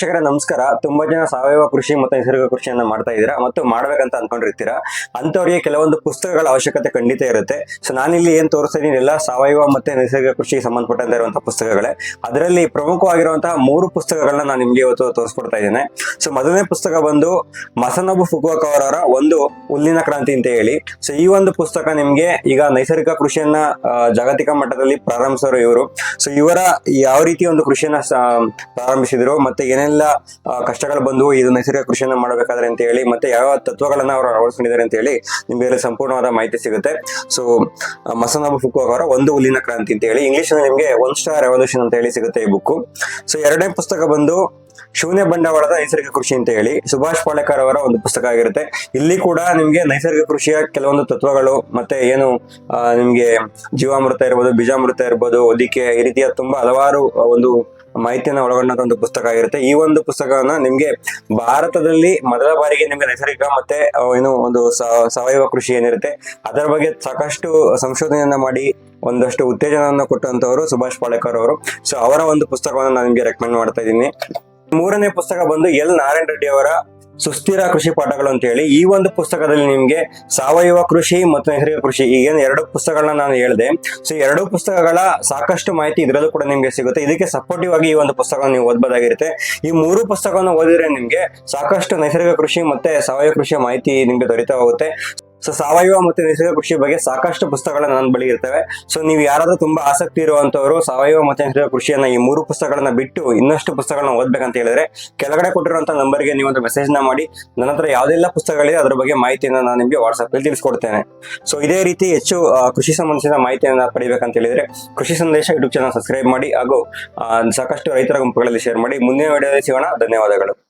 ವೀಕ್ಷಕರೇ, ನಮಸ್ಕಾರ. ತುಂಬಾ ಜನ ಸಾವಯವ ಕೃಷಿ ಮತ್ತು ನೈಸರ್ಗಿಕ ಕೃಷಿಯನ್ನ ಮಾಡ್ತಾ ಇದ್ದೀರಾ ಮತ್ತು ಮಾಡ್ಬೇಕಂತ ಅನ್ಕೊಂಡಿರ್ತೀರಾ? ಅಂತವರಿಗೆ ಕೆಲವೊಂದು ಪುಸ್ತಕಗಳ ಅವಶ್ಯಕತೆ ಖಂಡಿತ ಇರುತ್ತೆ. ಸೊ ನಾನಿಲ್ಲಿ ಏನ್ ತೋರಿಸ್ತಾ ಇದ್ದೀನಿ, ಎಲ್ಲ ಸಾವಯವ ಮತ್ತೆ ನೈಸರ್ಗಿಕ ಕೃಷಿಗೆ ಸಂಬಂಧಪಟ್ಟಂತ ಇರುವಂತಹ ಪುಸ್ತಕಗಳೇ. ಅದರಲ್ಲಿ ಪ್ರಮುಖವಾಗಿರುವಂತಹ ಮೂರು ಪುಸ್ತಕಗಳನ್ನ ನಾನು ನಿಮ್ಗೆ ಇವತ್ತು ತೋರಿಸ್ಕೊಡ್ತಾ ಇದ್ದೇನೆ. ಸೊ ಮೊದಲನೇ ಪುಸ್ತಕ ಬಂದು ಮಸನಬು ಫುಕುವಕ ಅವರ ಒಂದು ಹುಲ್ಲಿನ ಕ್ರಾಂತಿ ಅಂತ ಹೇಳಿ. ಸೊ ಈ ಒಂದು ಪುಸ್ತಕ ನಿಮ್ಗೆ ಈಗ ನೈಸರ್ಗಿಕ ಕೃಷಿಯನ್ನ ಜಾಗತಿಕ ಮಟ್ಟದಲ್ಲಿ ಪ್ರಾರಂಭಿಸೋರು ಇವರು. ಸೊ ಇವರ ಯಾವ ರೀತಿ ಒಂದು ಕೃಷಿಯನ್ನ ಪ್ರಾರಂಭಿಸಿದ್ರು ಮತ್ತೆ ಏನೆಲ್ಲ ಕಷ್ಟಗಳು ಬಂದವು ಇದು ನೈಸರ್ಗಿಕ ಕೃಷಿಯನ್ನು ಮಾಡಬೇಕಾದ್ರೆ ಅಂತ ಹೇಳಿ ಮತ್ತೆ ಯಾವ ತತ್ವಗಳನ್ನ ಅವರು ಅಳವಡಿಸ್ಕೊಂಡಿದ್ದಾರೆ ಅಂತ ಹೇಳಿ ನಿಮಗೆ ಸಂಪೂರ್ಣವಾದ ಮಾಹಿತಿ ಸಿಗುತ್ತೆ. ಸೊ ಮಸನಾಬು ಫುಕ್ ಅವರ ಒಂದು ಹುಲ್ಲಿನ ಕ್ರಾಂತಿ ಅಂತ ಹೇಳಿ ಇಂಗ್ಲಿಷ್ ನಿಮಗೆ ಒನ್ ಸ್ಟಾರ್ ರೆವಲ್ಯೂಷನ್ ಅಂತ ಹೇಳಿ ಸಿಗುತ್ತೆ ಈ ಬುಕ್ ಸೊ ಎರಡನೇ ಪುಸ್ತಕ ಬಂದು ಶೂನ್ಯ ಬಂಡವಾಳದ ನೈಸರ್ಗಿಕ ಕೃಷಿ ಅಂತ ಹೇಳಿ ಸುಭಾಷ್ ಪಾಳೇಕರ್ ಅವರ ಒಂದು ಪುಸ್ತಕ ಆಗಿರುತ್ತೆ. ಇಲ್ಲಿ ಕೂಡ ನಿಮ್ಗೆ ನೈಸರ್ಗಿಕ ಕೃಷಿಯ ಕೆಲವೊಂದು ತತ್ವಗಳು ಮತ್ತೆ ಏನು ನಿಮಗೆ ಜೀವಾಮೃತ ಇರ್ಬೋದು, ಬೀಜಾಮೃತ ಇರ್ಬೋದು, ಹೊದಿಕೆ ಈ ರೀತಿಯ ತುಂಬಾ ಹಲವಾರು ಒಂದು ಮಾಹಿತಿಯನ್ನ ಒಳಗೊಂಡಂತ ಒಂದು ಪುಸ್ತಕ ಆಗಿರುತ್ತೆ. ಈ ಒಂದು ಪುಸ್ತಕವನ್ನ ನಿಮ್ಗೆ ಭಾರತದಲ್ಲಿ ಮೊದಲ ಬಾರಿಗೆ ನಿಮ್ಗೆ ನೈಸರ್ಗಿಕ ಮತ್ತೆ ಏನು ಒಂದು ಸಾವಯವ ಕೃಷಿ ಏನಿರುತ್ತೆ, ಅದರ ಬಗ್ಗೆ ಸಾಕಷ್ಟು ಸಂಶೋಧನೆಯನ್ನ ಮಾಡಿ ಒಂದಷ್ಟು ಉತ್ತೇಜನವನ್ನು ಕೊಟ್ಟಂತವರು ಸುಭಾಷ್ ಪಾಳೇಕರ್ ಅವರು. ಸೊ ಅವರ ಒಂದು ಪುಸ್ತಕವನ್ನು ನಾನು ನಿಮ್ಗೆ ರೆಕಮೆಂಡ್ ಮಾಡ್ತಾ ಇದ್ದೀನಿ. ಮೂರನೇ ಪುಸ್ತಕ ಬಂದು ಎಲ್ ನಾರಾಯಣ ರೆಡ್ಡಿ ಅವರ ಸುಸ್ಥಿರ ಕೃಷಿ ಪಾಠಗಳು ಅಂತ ಹೇಳಿ ಈ ಒಂದು ಪುಸ್ತಕದಲ್ಲಿ ನಿಮ್ಗೆ ಸಾವಯವ ಕೃಷಿ ಮತ್ತು ನೈಸರ್ಗಿಕ ಕೃಷಿ ಈಗೇನು ಎರಡು ಪುಸ್ತಕಗಳನ್ನ ನಾನು ಹೇಳಿದೆ. ಸೊ ಎರಡು ಪುಸ್ತಕಗಳ ಸಾಕಷ್ಟು ಮಾಹಿತಿ ಇದರಲ್ಲೂ ಕೂಡ ನಿಮ್ಗೆ ಸಿಗುತ್ತೆ. ಇದಕ್ಕೆ ಸಪೋರ್ಟಿವ್ ಆಗಿ ಈ ಒಂದು ಪುಸ್ತಕ ನೀವು ಓದಬಹುದಾಗಿರುತ್ತೆ ಈ ಮೂರು ಪುಸ್ತಕವನ್ನು ಓದಿದ್ರೆ ನಿಮ್ಗೆ ಸಾಕಷ್ಟು ನೈಸರ್ಗಿಕ ಕೃಷಿ ಮತ್ತೆ ಸಾವಯವ ಕೃಷಿಯ ಮಾಹಿತಿ ನಿಮ್ಗೆ ದೊರೀತಾ ಹೋಗುತ್ತೆ ಸೊ ಸಾವಯವ ಮತ್ತು ನೈಸರ್ಗಿಕ ಕೃಷಿ ಬಗ್ಗೆ ಸಾಕಷ್ಟು ಪುಸ್ತಕಗಳು ನನ್ನ ಬಳಿ ಇರ್ತವೆ. ಸೊ ನೀವು ಯಾರಾದರೂ ತುಂಬಾ ಆಸಕ್ತಿ ಇರುವಂತವರು ಸಾವಯವ ಮತ್ತು ನೈಸರ್ಗಿಕ ಕೃಷಿಯನ್ನ ಈ ಮೂರು ಪುಸ್ತಕಗಳನ್ನ ಬಿಟ್ಟು ಇನ್ನಷ್ಟು ಪುಸ್ತಕಗಳನ್ನ ಓದ್ಬೇಕಂತ ಹೇಳಿದ್ರೆ, ಕೆಳಗಡೆ ಕೊಟ್ಟಿರುವಂತ ನಂಬರ್ಗೆ ನೀವು ಒಂದು ಮೆಸೇಜ್ನ ಮಾಡಿ. ನನ್ನ ಹತ್ರ ಯಾವ್ದೆಲ್ಲ ಪುಸ್ತಕಗಳಿದೆ ಅದ್ರ ಬಗ್ಗೆ ಮಾಹಿತಿಯನ್ನ ನಾನು ನಿಮಗೆ ವಾಟ್ಸ್ಆಪ್ ಅಲ್ಲಿ ತಿಳಿಸ್ಕೊಡ್ತೇನೆ. ಸೊ ಇದೇ ರೀತಿ ಹೆಚ್ಚು ಕೃಷಿ ಸಂಬಂಧಿಸಿದ ಮಾಹಿತಿಯನ್ನ ಪಡಿಬೇಕಂತ ಹೇಳಿದ್ರೆ, ಕೃಷಿ ಸಂದೇಶ ಯೂಟ್ಯೂಬ್ ಚಾನಲ್ ಸಬ್ಸ್ಕ್ರೈಬ್ ಮಾಡಿ ಹಾಗೂ ಸಾಕಷ್ಟು ರೈತರ ಗುಂಪುಗಳಲ್ಲಿ ಶೇರ್ ಮಾಡಿ. ಮುಂದಿನ ವಿಡಿಯೋದಲ್ಲಿ ಸಿಗೋಣ. ಧನ್ಯವಾದಗಳು.